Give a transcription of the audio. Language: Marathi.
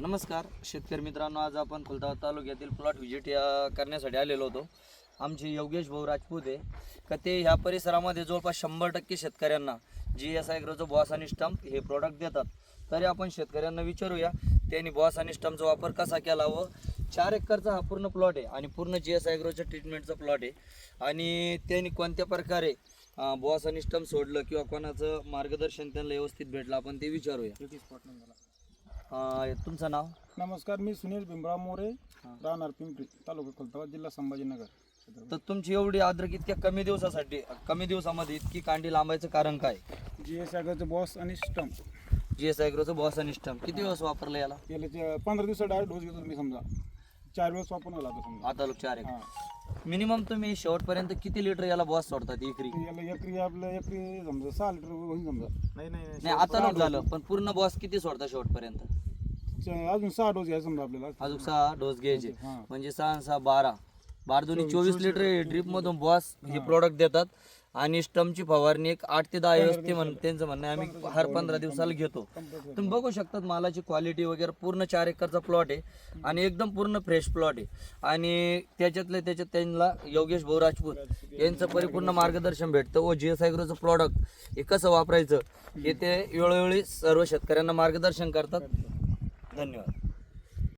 नमस्कार शेतकरी मित्रांनो आज आपण खुलताबाद तालुक्यातील प्लॉट व्हिजिट या करण्यासाठी आलेलो होतो. आमचे योगेश भाऊ राजपूत आहे का ते ह्या परिसरामध्ये जवळपास शंभर टक्के शेतकऱ्यांना जी एस आयग्रोचं बॉस आणि स्टंप हे प्रॉडक्ट देतात. तरी आपण शेतकऱ्यांना विचारूया त्यांनी बॉस आणि स्टंपचा वापर कसा केला व चार एकरचा हा पूर्ण प्लॉट आहे आणि पूर्ण जी एस ॲग्रोच्या ट्रीटमेंटचा प्लॉट आहे. आणि त्यांनी कोणत्या प्रकारे बॉस आणि स्टंप सोडलं किंवा कोणाचं मार्गदर्शन त्यांना व्यवस्थित भेटलं आपण ते विचारूया. अं, तुमचं नाव? नमस्कार मी सुनील भीमराव मोरे. राहणार पिंपरी तालुका खुलताबाद जिल्हा संभाजीनगर. तर तुमची एवढी अद्रक इतक्या कमी दिवसासाठी कमी दिवसामध्ये इतकी कांडी लांबायचं कारण काय? जी एस आगाचं बॉस आणि स्टंप. जी एस ॲग्रोचं बॉस आणि स्टंप. किती दिवस वापरलं याला? याला पंधरा दिवस डायरेक्ट डोस घेतो तुम्ही समजा. चार वेळेस वापरून आला आता समजा. आता लोक चार एक हा. मिनिमम तुम्ही शेवटपर्यंत किती लिटर याला बॉस सोडतात एकरी? याला एकरी आपलं एकरी समजा सहा लिटर होईल समजा. नाही नाही आता लोक झालं पण पूर्ण बॉस किती सोडता शेवटपर्यंत? अजून सहा डोस घ्यायचा समजा आपल्याला. अजून सहा डोस घ्यायचे. हा. म्हणजे सहा सहा बारा. बारा दोन्ही चोवीस लिटर ड्रीप मधून बॉस हे प्रोडक्ट देतात. आणि स्टमची फवारणी एक आठ ते दहा दिवस ते म्हण त्यांचं म्हणणं आहे. आम्ही हर पंधरा दिवसाला घेतो. तुम्ही बघू शकतात मालाची क्वालिटी वगैरे. पूर्ण चार एकरचा प्लॉट आहे. आणि एकदम पूर्ण फ्रेश प्लॉट आहे. आणि त्याच्यातल्या त्याच्यात त्यांना योगेश भाऊ राजपूत यांचं परिपूर्ण मार्गदर्शन भेटतं. व जी एस ॲग्रोचं प्रॉडक्ट हे कसं वापरायचं हे ते वेळोवेळी सर्व शेतकऱ्यांना मार्गदर्शन करतात. धन्यवाद.